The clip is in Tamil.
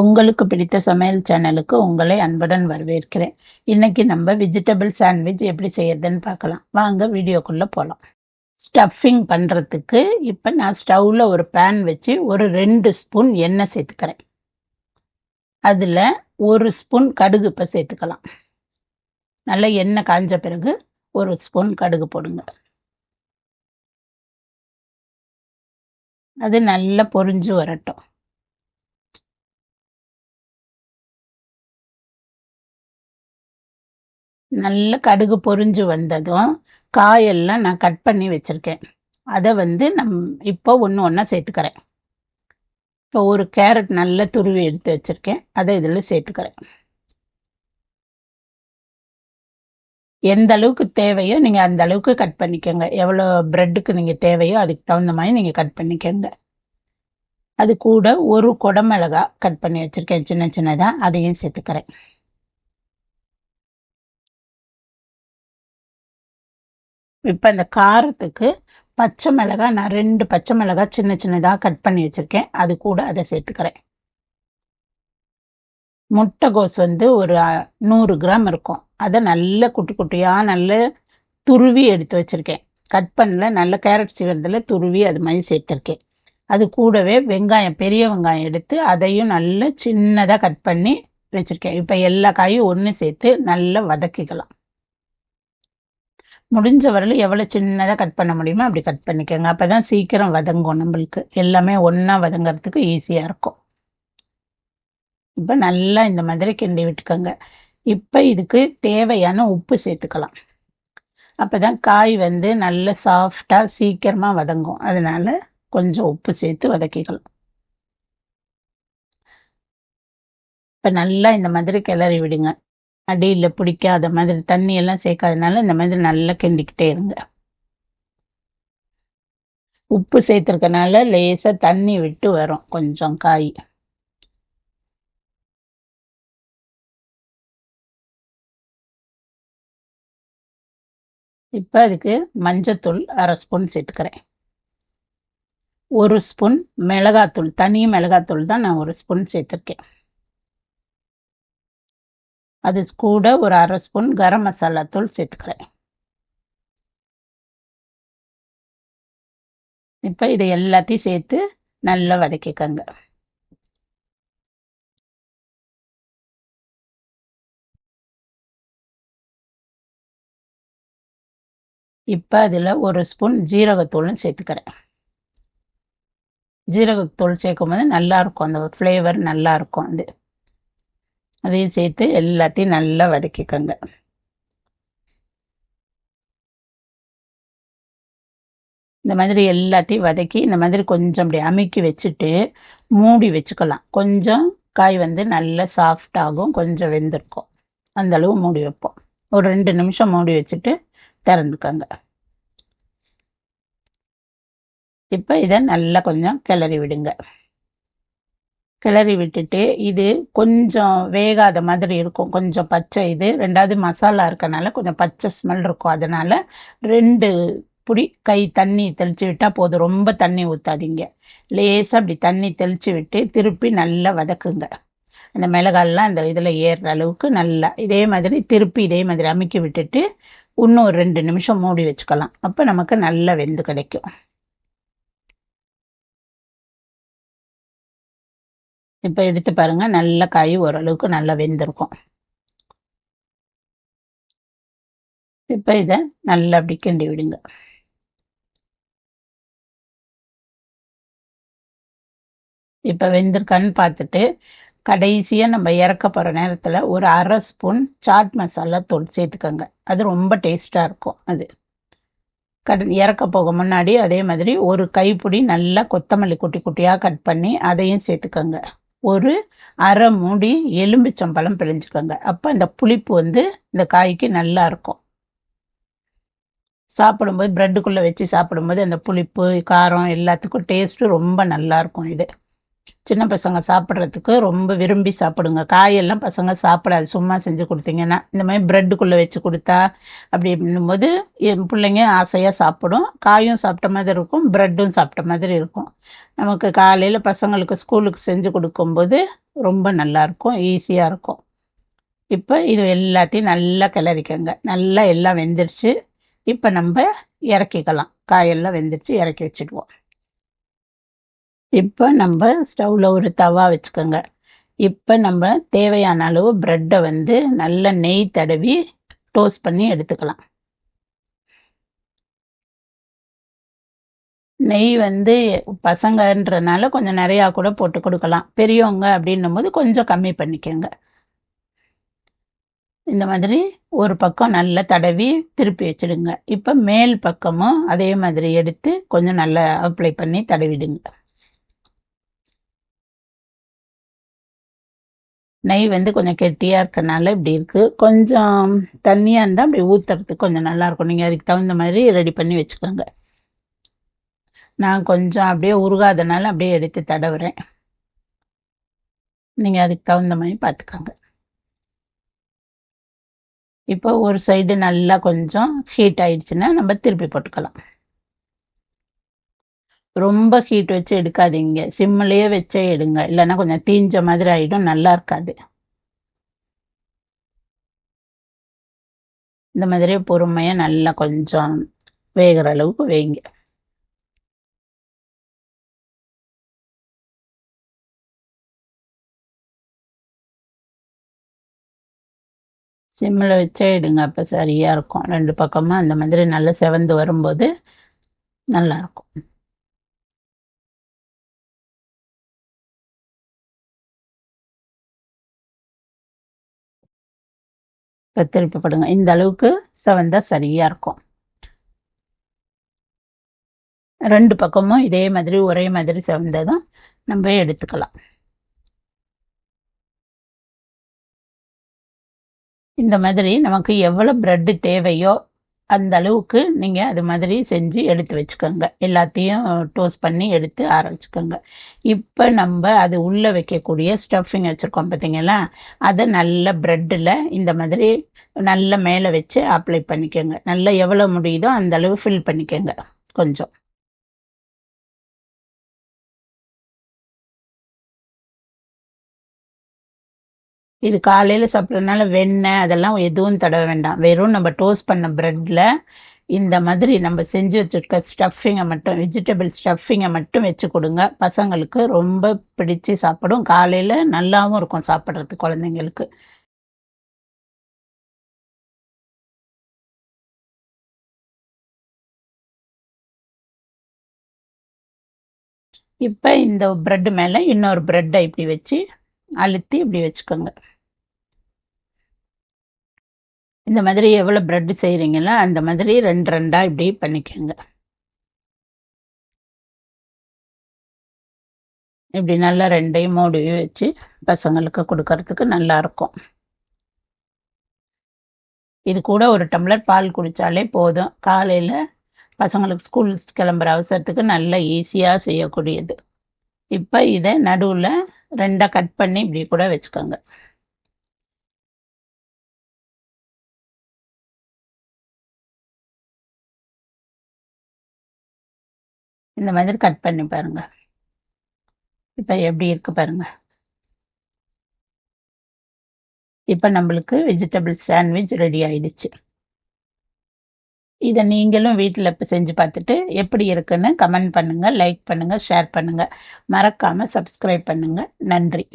உங்களுக்கு பிடித்த சமையல் சேனலுக்கு உங்களை அன்புடன் வரவேற்கிறேன். இன்னைக்கு நம்ம வெஜிடபிள் சாண்ட்விச் எப்படி செய்யறதுன்னு பார்க்கலாம். வாங்க வீடியோக்குள்ளே போகலாம் ஸ்டஃபிங் பண்ணுறதுக்கு இப்போ நான் ஸ்டவ்வில் ஒரு பேன் வச்சு ஒரு ரெண்டு ஸ்பூன் எண்ணெய் சேர்த்துக்கிறேன். அதில் ஒரு ஸ்பூன் கடுகு இப்போ சேர்த்துக்கலாம். நல்லா எண்ணெய் காஞ்ச பிறகு ஒரு ஸ்பூன் கடுகு போடுங்க. அது நல்லா பொரிஞ்சு வரட்டும். நல்ல கடுகு பொரிஞ்சு வந்ததும் காயெல்லாம் நான் கட் பண்ணி வச்சுருக்கேன். அதை வந்து நம் இப்போ ஒன்று ஒன்றா சேர்த்துக்கிறேன். இப்போ ஒரு கேரட் நல்ல துருவி எடுத்து வச்சுருக்கேன். அதை இதில் சேர்த்துக்கிறேன். எந்த அளவுக்கு தேவையோ நீங்கள் அந்த அளவுக்கு கட் பண்ணிக்கோங்க. எவ்வளோ ப்ரெட்டுக்கு நீங்கள் தேவையோ அதுக்கு தகுந்த மாதிரி நீங்கள் கட் பண்ணிக்கோங்க. அது கூட ஒரு குடமிளகா கட் பண்ணி வச்சுருக்கேன். சின்ன சின்னதாக அதையும் சேர்த்துக்கிறேன். இப்போ இந்த காரத்துக்கு பச்சை மிளகாய் நான் ரெண்டு பச்சை மிளகாய் சின்ன சின்னதாக கட் பண்ணி வச்சுருக்கேன். அது கூட அதை சேர்த்துக்கிறேன். முட்டைகோஸ் வந்து ஒரு நூறு கிராம் இருக்கும். அதை நல்ல குட்டி குட்டியாக நல்ல துருவி எடுத்து வச்சுருக்கேன். கட் பண்ணல நல்ல கேரட் சீவரத்தில் துருவி அது மாதிரி சேர்த்துருக்கேன். அது கூடவே வெங்காயம் பெரிய வெங்காயம் எடுத்து அதையும் நல்ல சின்னதாக கட் பண்ணி வச்சுருக்கேன். இப்போ எல்லா காயும் ஒன்று சேர்த்து நல்லா வதக்கிக்கலாம். முடிஞ்ச வரையில் எவ்வளோ சின்னதாக கட் பண்ண முடியுமோ அப்படி கட் பண்ணிக்கோங்க. அப்போ தான் சீக்கிரம் வதங்கும் நம்மளுக்கு. எல்லாமே ஒன்றா வதங்கிறதுக்கு ஈஸியாக இருக்கும். இப்போ நல்லா இந்த மாதிரி கிண்டி விட்டுக்கோங்க. இப்போ இதுக்கு தேவையான உப்பு சேர்த்துக்கலாம். அப்போ தான் காய் வந்து நல்ல சாஃப்டாக சீக்கிரமாக வதங்கும். அதனால் கொஞ்சம் உப்பு சேர்த்து வதக்கிக்கலாம். இப்போ நல்லா இந்த மாதிரி கிளறி விடுங்க. அடியில் பிடிக்காத மாதிரி தண்ணி எல்லாம் சேர்க்காதனால இந்த மாதிரி நல்லா கிண்டிக்கிட்டே இருங்க. உப்பு சேர்த்துருக்கனால லேசாக தண்ணி விட்டு வரும் கொஞ்சம் காய். இப்போ அதுக்கு மஞ்சத்தூள் அரை ஸ்பூன் சேர்த்துக்கிறேன். ஒரு ஸ்பூன் மிளகாத்தூள் தனி மிளகாத்தூள் தான் நான் ஒரு ஸ்பூன் சேர்த்துருக்கேன். அது கூட ஒரு அரை ஸ்பூன் கரம் மசாலா தூள் சேர்த்துக்கிறேன். இப்போ இதை எல்லாத்தையும் சேர்த்து நல்லா வதக்கிக்கோங்க. இப்போ அதில் ஒரு ஸ்பூன் ஜீரகத்தூளும் சேர்த்துக்கிறேன். ஜீரகத்தூள் சேர்க்கும் போது நல்லாயிருக்கும் அந்த ஃப்ளேவர் நல்லாயிருக்கும் அது. அதையும் சேர்த்து எல்லாத்தையும் நல்லா வதக்கிக்கோங்க. இந்த மாதிரி எல்லாத்தையும் வதக்கி இந்த மாதிரி கொஞ்சம் அப்படி அமுக்கி வச்சுட்டு மூடி வச்சுக்கலாம். கொஞ்சம் காய் வந்து நல்லா சாஃப்டாகும் கொஞ்சம் வெந்திருக்கும். அந்த அளவு மூடி வைப்போம். ஒரு ரெண்டு நிமிஷம் மூடி வச்சுட்டு திறந்துக்கோங்க. இப்போ இதை நல்லா கொஞ்சம் கிளறி விடுங்க. கிளறி விட்டுட்டு இது கொஞ்சம் வேகாத மாதிரி இருக்கும். கொஞ்சம் பச்சை இது. ரெண்டாவது மசாலா இருக்கனால கொஞ்சம் பச்சை ஸ்மெல் இருக்கும். அதனால் ரெண்டு புடி கை தண்ணி தெளித்து விட்டால் போதும். ரொம்ப தண்ணி ஊற்றாதீங்க லேசாக அப்படி தண்ணி தெளித்து விட்டு திருப்பி நல்லா வதக்குங்க. அந்த மிளகாலாம் அந்த இதில் ஏறுற அளவுக்கு நல்லா இதே மாதிரி திருப்பி இதே மாதிரி அமுக்கி விட்டுட்டு இன்னும் ஒரு ரெண்டு நிமிஷம் மூடி வச்சுக்கலாம். அப்போ நமக்கு நல்லா வெந்து கிடைக்கும். இப்போ எடுத்து பாருங்கள் நல்ல காய் ஓரளவுக்கு நல்லா வெந்திருக்கும். இப்போ இதை நல்லா அப்படி கிண்டி விடுங்க. இப்போ வெந்திருக்கான்னு பார்த்துட்டு கடைசியாக நம்ம இறக்க போகிற நேரத்தில் ஒரு அரை ஸ்பூன் சாட் மசாலா தூள் சேர்த்துக்கோங்க. அது ரொம்ப டேஸ்ட்டாக இருக்கும் அது. கட் இறக்க போக முன்னாடி அதே மாதிரி ஒரு கைப்பிடி நல்லா கொத்தமல்லி குட்டி குட்டியாக கட் பண்ணி அதையும் சேர்த்துக்கோங்க. ஒரு அரை மூடி எலும்பிச்சம்பழம் பிழிஞ்சுக்கோங்க. அப்போ இந்த புளிப்பு வந்து இந்த காய்க்கு நல்லா இருக்கும். சாப்பிடும்போது ப்ரெட்டுக்குள்ளே வச்சு சாப்பிடும்போது அந்த புளிப்பு காரம் எல்லாத்துக்கும் டேஸ்ட்டு ரொம்ப நல்லாயிருக்கும் இது. சின்ன பசங்க சாப்பிட்றதுக்கு ரொம்ப விரும்பி சாப்பிடுங்க. காயெல்லாம் பசங்க சாப்பிடாது. சும்மா செஞ்சு கொடுத்தீங்கன்னா. இந்த மாதிரி ப்ரெட்டுக்குள்ளே வச்சு கொடுத்தா அப்படி அப்படின்னும்போது என் பிள்ளைங்க ஆசையாக சாப்பிடும். காயும் சாப்பிட்ட மாதிரி இருக்கும். ப்ரெட்டும் சாப்பிட்ட மாதிரி இருக்கும். நமக்கு காலையில் பசங்களுக்கு ஸ்கூலுக்கு செஞ்சு கொடுக்கும்போது ரொம்ப நல்லாயிருக்கும் ஈஸியாக இருக்கும். இப்போ இது எல்லாத்தையும் நல்லா கிளறிக்கங்க. நல்லா எல்லாம் வெந்துருச்சு. இப்போ நம்ம இறக்கிக்கலாம். காயெல்லாம் வெந்துருச்சு. இறக்கி வச்சுடுவோம். இப்போ நம்ம ஸ்டவ்வில் ஒரு தவா வச்சுக்கோங்க. இப்போ நம்ம தேவையான அளவு ப்ரெட்டை வந்து நல்ல நெய் தடவி டோஸ்ட் பண்ணி எடுத்துக்கலாம். நெய் வந்து பசங்கன்றனால கொஞ்சம் நிறையா கூட போட்டு கொடுக்கலாம். பெரியவங்க அப்படின்னும் போது கொஞ்சம் கம்மி பண்ணிக்கோங்க. இந்த மாதிரி ஒரு பக்கம் நல்லா தடவி திருப்பி வச்சிடுங்க. இப்போ மேல் பக்கமும் அதே மாதிரி எடுத்து கொஞ்சம் நல்லா அப்ளை பண்ணி தடவிடுங்க. நெய் வந்து கொஞ்சம் கெட்டியாக இருக்கனால இப்படி இருக்குது கொஞ்சம் தண்ணியாக இருந்தால் அப்படி ஊற்றுறதுக்கு கொஞ்சம் நல்லாயிருக்கும் நீங்கள் அதுக்கு தகுந்த மாதிரி ரெடி பண்ணி வச்சுக்கோங்க. நான் கொஞ்சம் அப்படியே உருகாதனால அப்படியே எடுத்து தடவுறேன். நீங்கள் அதுக்கு தகுந்த மாதிரி பார்த்துக்கோங்க இப்போ ஒரு சைடு நல்லா கொஞ்சம் ஹீட் ஆயிடுச்சுன்னா நம்ம திருப்பி போட்டுக்கலாம். ரொம்ப ஹீட் வச்சு எடுக்காதீங்க. சிம்மிலேயே வச்சே எடுங்க. இல்லைன்னா கொஞ்சம் தீஞ்ச மாதிரி ஆகிடும் நல்லா இருக்காது. இந்த மாதிரி பொறுமையாக நல்லா கொஞ்சம் வேகிற அளவுக்கு வேங்க. சிம்மில் வச்சே எடுங்க. அப்போ சரியாக இருக்கும். ரெண்டு பக்கமும் அந்த மாதிரி நல்லா செவந்து வரும்போது நல்லாயிருக்கும் திருப்பி போடுங்க இந்த அளவுக்கு செவந்தா சரியாக இருக்கும். ரெண்டு பக்கமும் இதே மாதிரி ஒரே மாதிரி செவந்ததும் நம்ம எடுத்துக்கலாம். இந்த மாதிரி நமக்கு எவ்வளோ ப்ரெட்டு தேவையோ அந்த அளவுக்கு நீங்கள் அது மாதிரி செஞ்சு எடுத்து வச்சுக்கோங்க. எல்லாத்தையும் டோஸ்ட் பண்ணி எடுத்து ஆற வச்சுக்கோங்க இப்போ நம்ம அது உள்ளே வைக்கக்கூடிய ஸ்டஃபிங் வச்சுருக்கோம் பார்த்தீங்களா அதை நல்ல ப்ரெட்டில் இந்த மாதிரி நல்ல மேலே வச்சு அப்ளை பண்ணிக்கோங்க. நல்லா எவ்வளோ முடியுதோ அந்த அளவு ஃபில் பண்ணிக்கோங்க. கொஞ்சம். இது காலையில் சாப்பிட்றதுனால வெண்ணெய் அதெல்லாம் எதுவும் தடவ வேண்டாம். வெறும் நம்ம டோஸ்ட் பண்ண ப்ரெட்டில் இந்த மாதிரி நம்ம செஞ்சு வச்சுருக்க ஸ்டஃபிங்கை மட்டும் வெஜிடபிள் ஸ்டஃபிங்கை மட்டும் வச்சு கொடுங்க. பசங்களுக்கு ரொம்ப பிடிச்சி சாப்பிடும். காலையில் நல்லாவும் இருக்கும் சாப்பிட்றது குழந்தைங்களுக்கு. இப்போ இந்த ப்ரெட்டு மேலே இன்னொரு ப்ரெட்டை இப்படி வச்சு அழுத்தி இப்படி வச்சுக்கோங்க. இந்த மாதிரி எவ்வளோ ப்ரெட் செய்கிறீங்களோ அந்த மாதிரி ரெண்டு ரெண்டாக இப்படி பண்ணிக்கோங்க. இப்படி நல்லா ரெண்டையும் மூடி வச்சு பசங்களுக்கு கொடுக்கறதுக்கு நல்லாயிருக்கும் இது கூட ஒரு டம்ளர் பால் குடித்தாலே போதும். காலையில் பசங்களுக்கு ஸ்கூல் கிளம்புற அவசரத்துக்கு நல்லா ஈஸியாக செய்யக்கூடியது. இப்போ இதை நடுவில் ரெண்டாக கட் பண்ணி இப்படி கூட வச்சுக்கோங்க. இந்த மாதிரி கட் பண்ணி பாருங்க. இப்போ எப்படி இருக்கு பாருங்க. இப்போ நம்மளுக்கு வெஜிடபிள் சாண்ட்விச் ரெடி ஆயிடுச்சு. இதை நீங்களும் வீட்டில் இப்போ செஞ்சு பார்த்துட்டு எப்படி இருக்குன்னு கமெண்ட் பண்ணுங்கள் லைக் பண்ணுங்கள் ஷேர் பண்ணுங்கள் மறக்காமல் சப்ஸ்கிரைப் பண்ணுங்கள் நன்றி.